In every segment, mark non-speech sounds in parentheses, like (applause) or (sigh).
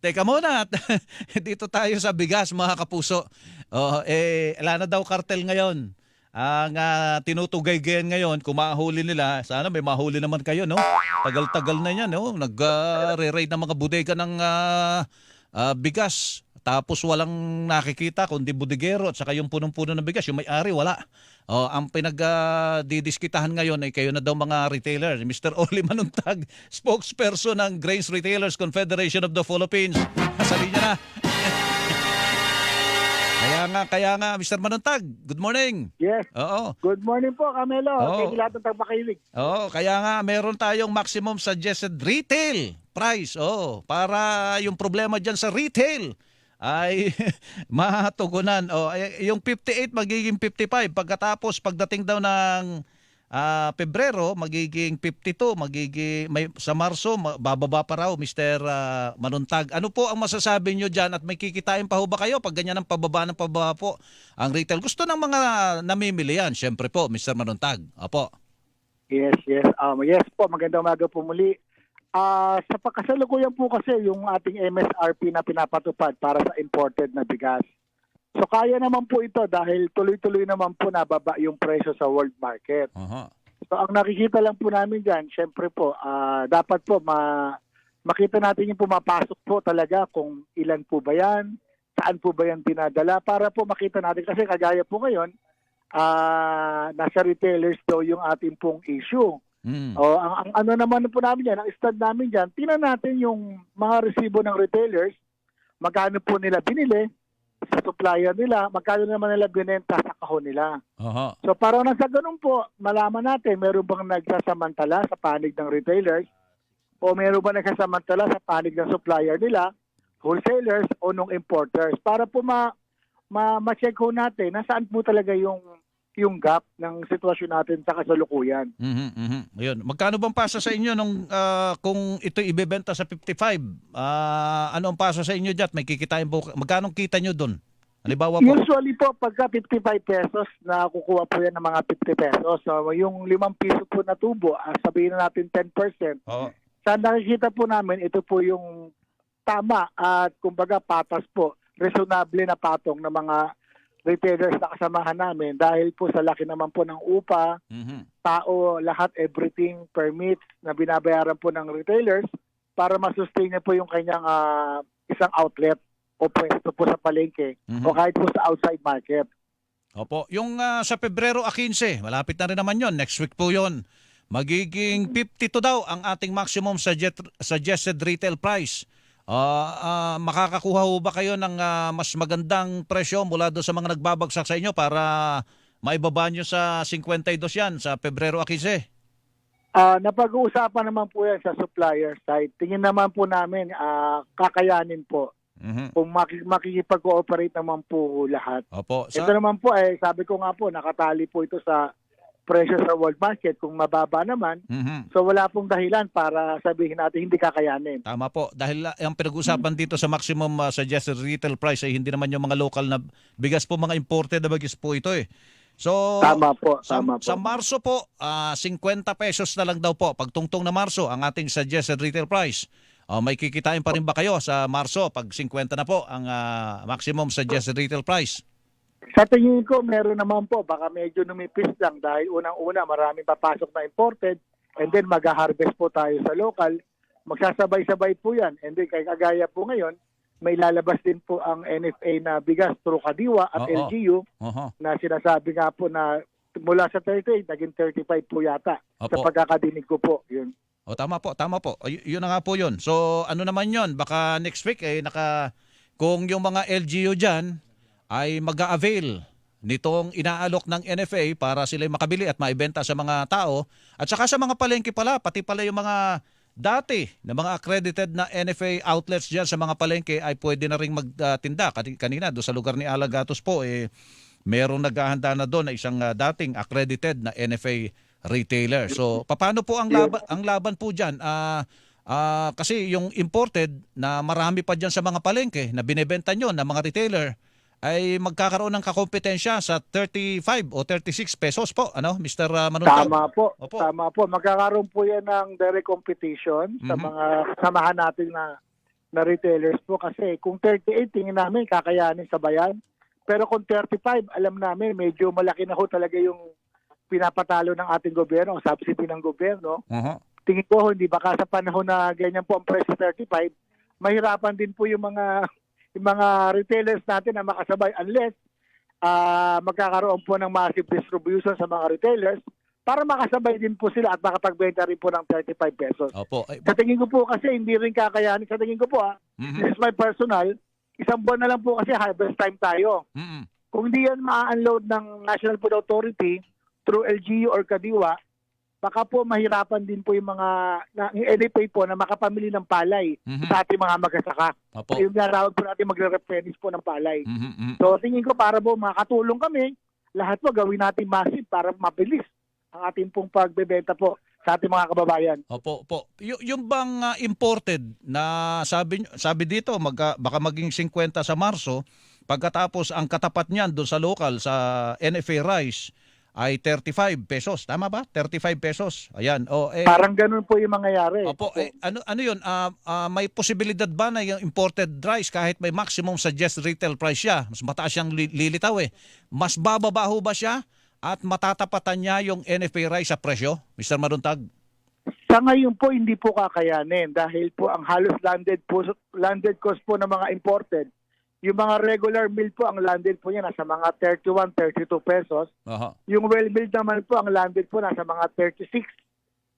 teka muna. (laughs) Dito tayo sa bigas, mga kapuso. Oh, eh, wala na daw kartel ngayon. Ang ah, tinutugay-gayan ngayon, kung mahuli nila, sana may mahuli naman kayo, no? Tagal-tagal na yan, no? Nag-re-raid ng mga bodega ng ah, ah, bigas. Tapos walang nakikita kundi budegero at saka yung punong-puno ng bigas, yung may-ari wala. Oh, ang pinag-didiskitahan ngayon ay kayo na daw mga retailer. Mr. (laughs) Oli Manuntag, spokesperson ng Grains Retailers Confederation of the Philippines. Nasa linya na. (laughs) kaya nga, kaya nga, Mr. Manuntag, good morning. Yes. Oo. Good morning po, Camelo. Oo. Kaya lahat ng tagpakilig. Oo, kaya nga meron tayong maximum suggested retail price. Oh, para yung problema diyan sa retail ay (laughs) matugunan. Ay- yung 58 magiging 55 pagkatapos pagdating daw ng ah, Pebrero magiging 52, magiging may sa Marso ma- bababa pa raw Mr. ah, Manuntag. Ano po ang masasabi nyo diyan at may kikitain pa ho ba kayo pag ganyan ang pababa ng pababa po ang retail? Gusto ng mga namimili yan, syempre po Mr. Manuntag. Opo. Yes, yes. Um, yes po, magandang umaga po muli. Ah, sa pagkasalukuyan po kasi yung ating MSRP na pinapatupad para sa imported na bigas. So kaya naman po ito dahil tuloy-tuloy naman po nababa yung presyo sa world market. Aha. So ang nakikita lang po namin diyan, syempre po, ah, dapat po ma makita natin yung pumapasok po talaga kung ilan po ba yan, saan po ba yan dinadala para po makita natin kasi kagaya po ngayon, ah nasa retailers daw yung ating pong issue. Mm. O ang, ang ano naman po namin yan, ang stand namin diyan, tingnan natin yung mga resibo ng retailers, magkano po nila binili sa supplier nila, magkano naman nila binenta sa kahon nila. Aha. So para na sa ganun po, malaman natin meron bang nagsasamantala sa panig ng retailers o meron ba nagsasamantala sa panig ng supplier nila, wholesalers o nung importers para po ma ma ma-check ho natin nasaan po talaga yung yung gap ng sitwasyon natin sa kasalukuyan. Mhm, mhm. Ayun. Magkano bang pasa sa inyo nung ah, kung ito ibebenta sa 55? Ah, ano ang pasa sa inyo diyan? May kikitain po. Magkano kita nyo doon? Halimbawa po. Usually po pagka 55 pesos na kukuha po yan ng mga 50 pesos. So yung 5 piso po na tubo, ah, sabihin na natin 10%. Oo. sa nakikita po namin, ito po yung tama at kumbaga patas po, reasonable na patong ng mga retailers na kasamahan namin dahil po sa laki naman po ng upa, Mhm. tao, lahat, everything, permits na binabayaran po ng retailers para masustain niya po yung kanyang ah, isang outlet o pwesto po sa palengke Mhm. o kahit po sa outside market. Opo. Yung ah, sa Pebrero a 15, malapit na rin naman 'yon. Next week po 'yon. Magiging 52 daw ang ating maximum suggested retail price. Ah, ah, makakakuha ho ba kayo ng ah, mas magandang presyo mula doon sa mga nagbabagsak sa inyo para maibaba nyo sa 52 yan sa Pebrero a 15? Ah, napag-uusapan naman po yan sa supplier side. Tingin naman po namin ah, kakayanin po Mhm. kung maki- makikipag-cooperate naman po lahat. Opo. Sa, Ito naman po, eh, sabi ko nga po, nakatali po ito sa presyo sa world market. Kung mababa naman, Mhm. so wala pong dahilan para sabihin natin hindi kakayanin. Tama po. Dahil ah, ang pinag-usapan dito sa maximum ah, suggested retail price ay hindi naman yung mga local na bigas po, mga imported na bigas po ito eh. So, Tama po, sa, tama po. sa Marso po, ah, 50 pesos na lang daw po. Pagtungtong na Marso, ang ating suggested retail price. Ah, may kikitain pa rin ba kayo sa Marso pag 50 na po ang ah, maximum suggested retail price? Sa tingin ko, meron naman po. Baka medyo numipis lang dahil unang-una maraming papasok na imported and then mag-harvest po tayo sa local. Magsasabay-sabay po yan. And then kay kagaya po ngayon, may lalabas din po ang NFA na bigas through Kadiwa at Oo. LGU Oho. na sinasabi nga po na mula sa 38, naging 35 po yata. Sa Opo. pagkakadinig ko po. Yun. O tama po, tama po. Ay, yun na nga po yun. So ano naman yun? Baka next week eh naka kung yung mga LGU diyan ay mag-avail nitong inaalok ng NFA para sila makabili at maibenta sa mga tao at saka sa mga palengke pala, pati pala yung mga dati na mga accredited na NFA outlets diyan sa mga palengke ay pwede na ring magtinda. Kani- Kanina do sa lugar ni Alagatos po eh merong naghahanda na doon na isang ah, dating accredited na NFA retailer. So, paano po ang laban ang laban po diyan? Ah ah, kasi yung imported na marami pa diyan sa mga palengke na binebenta nyo ng mga retailer ay magkakaroon ng kakompetensya sa 35 o 36 pesos po, ano, Mr. Manuntag? Tama po. Opo. Tama po. Magkakaroon po yan ng direct competition sa Mhm. mga kasamahan natin na na retailers po kasi kung 38 tingin namin kakayanin sa bayan. Pero kung 35, alam namin medyo malaki na ho talaga yung pinapatalo ng ating gobyerno, o subsidy ng gobyerno. Aha. Tingin ko hindi baka sa panahon na ganyan po ang presyo 35, mahirapan din po yung mga yung mga retailers natin na makasabay unless ah, magkakaroon po ng massive distribution sa mga retailers para makasabay din po sila at makapagbenta rin po ng 35 pesos. Opo. Ay, Sa tingin ko po kasi hindi rin kakayanin. Sa tingin ko po ah, mhm, this is my personal, isang buwan na lang po kasi harvest time tayo. mhm. Kung hindi yan ma-unload ng National Food Authority through LGU or Kadiwa, baka po mahirapan din po yung mga na, yung NFA po na makapamili ng palay Mhm. sa ating mga magasaka. Opo. Yung narawag po natin magre-replenish po ng palay. Mhm, mhm. So tingin ko para po makatulong kami, lahat po gawin natin massive para mabilis ang ating pong pagbebenta po sa ating mga kababayan. Opo, po. Y- yung bang ah, imported na sabi sabi dito magka, baka maging 50 sa Marso, pagkatapos ang katapat niyan doon sa local sa NFA rice ay 35 pesos. Tama ba? 35 pesos. Ayan. O eh Parang ganun po yung mangyayari. Opo, eh, ano ano 'yun? Ah, ah, may posibilidad ba na yung imported rice kahit may maximum suggest retail price siya, mas mataas siyang li- lilitaw eh. Mas bababa ho ba siya at matatapatan niya yung NFA rice sa presyo, Mr. Maruntag? Sa ngayon po hindi po kakayanin dahil po ang halos landed po landed cost po ng mga imported. Yung mga regular meal po ang landed po niya nasa mga 31, 32 pesos. Aha. Yung well milled naman po ang landed po nasa mga 36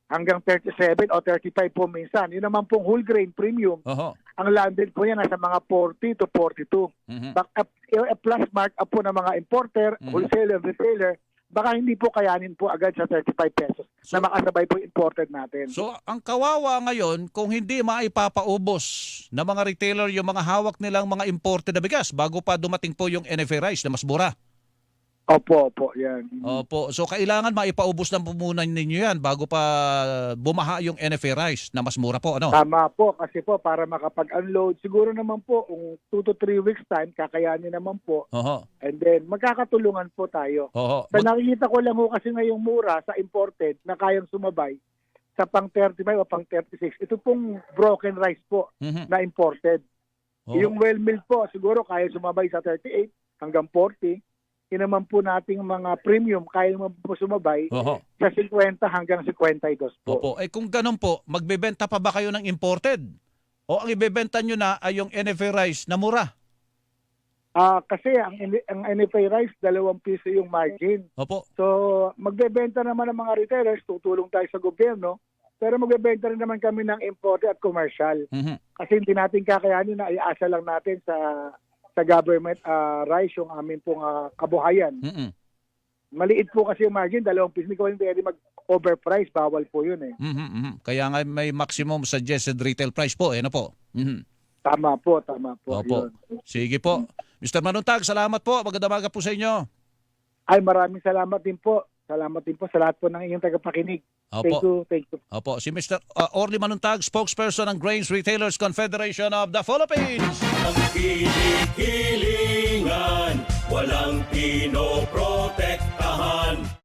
hanggang 37 o 35 po minsan. Yun naman pong whole grain premium Oho. ang landed po niya nasa mga 40 to 42. Mhm. Back up, a plus mark up po ng mga importer, Mhm. wholesaler, retailer, baka hindi po kayanin po agad sa 35 pesos So- na makasabay po imported natin. So ang kawawa ngayon kung hindi maipapaubos ng mga retailer yung mga hawak nilang mga imported na bigas bago pa dumating po yung NFA rice na mas mura. Opo, opo, yan. Opo. So kailangan maipaubos ng pumunan ninyo yan bago pa bumaha yung NFA rice na mas mura po ano. Tama po, kasi po para makapag-unload, siguro naman po, kung 2 to 3 weeks time, kakayanin naman po. Oho. And then, magkakatulungan po tayo. Oho. Sa nakikita ko lang ho kasi ngayong mura sa imported na kayang sumabay sa pang 35 o pang 36. Ito pong broken rice po Mhm. na imported. Oho. Yung well milled po, siguro kaya sumabay sa 38 hanggang 40. Yun naman po nating mga premium, kaya naman po sumabay Oho. sa 50 hanggang 52 po. Opo. Eh kung ganun po, magbebenta pa ba kayo ng imported? O ang ibebenta nyo na ay yung NFA rice na mura? Ah, kasi ang, ang NFA rice, dalawang piso yung margin. Opo. So, magbebenta naman ng mga retailers, tutulong tayo sa gobyerno, pero magbebenta rin naman kami ng imported at commercial. Mhm. Kasi hindi natin kakayanin na iasa lang natin sa sa government ah, rice yung amin pong ah, kabuhayan. Mhm. Maliit po kasi yung margin, dalawang piso. Hindi ko hindi pwede mag-overprice, bawal po yun eh. Mhm, mhm. Kaya nga may maximum suggested retail price po, eh, ano po? Mhm. Tama po, tama po. Opo. Yun. Sige po. Mr. Manuntag, salamat po. Magandang umaga po sa inyo. Ay, maraming salamat din po. Salamat din po sa lahat po ng inyong tagapakinig. Thank Opo. you, thank you. Opo, si Mr. uh, Orly Manuntag, spokesperson ng Grains Retailers Confederation of the Philippines. Ang kilig-kilingan, walang pinoprotektahan.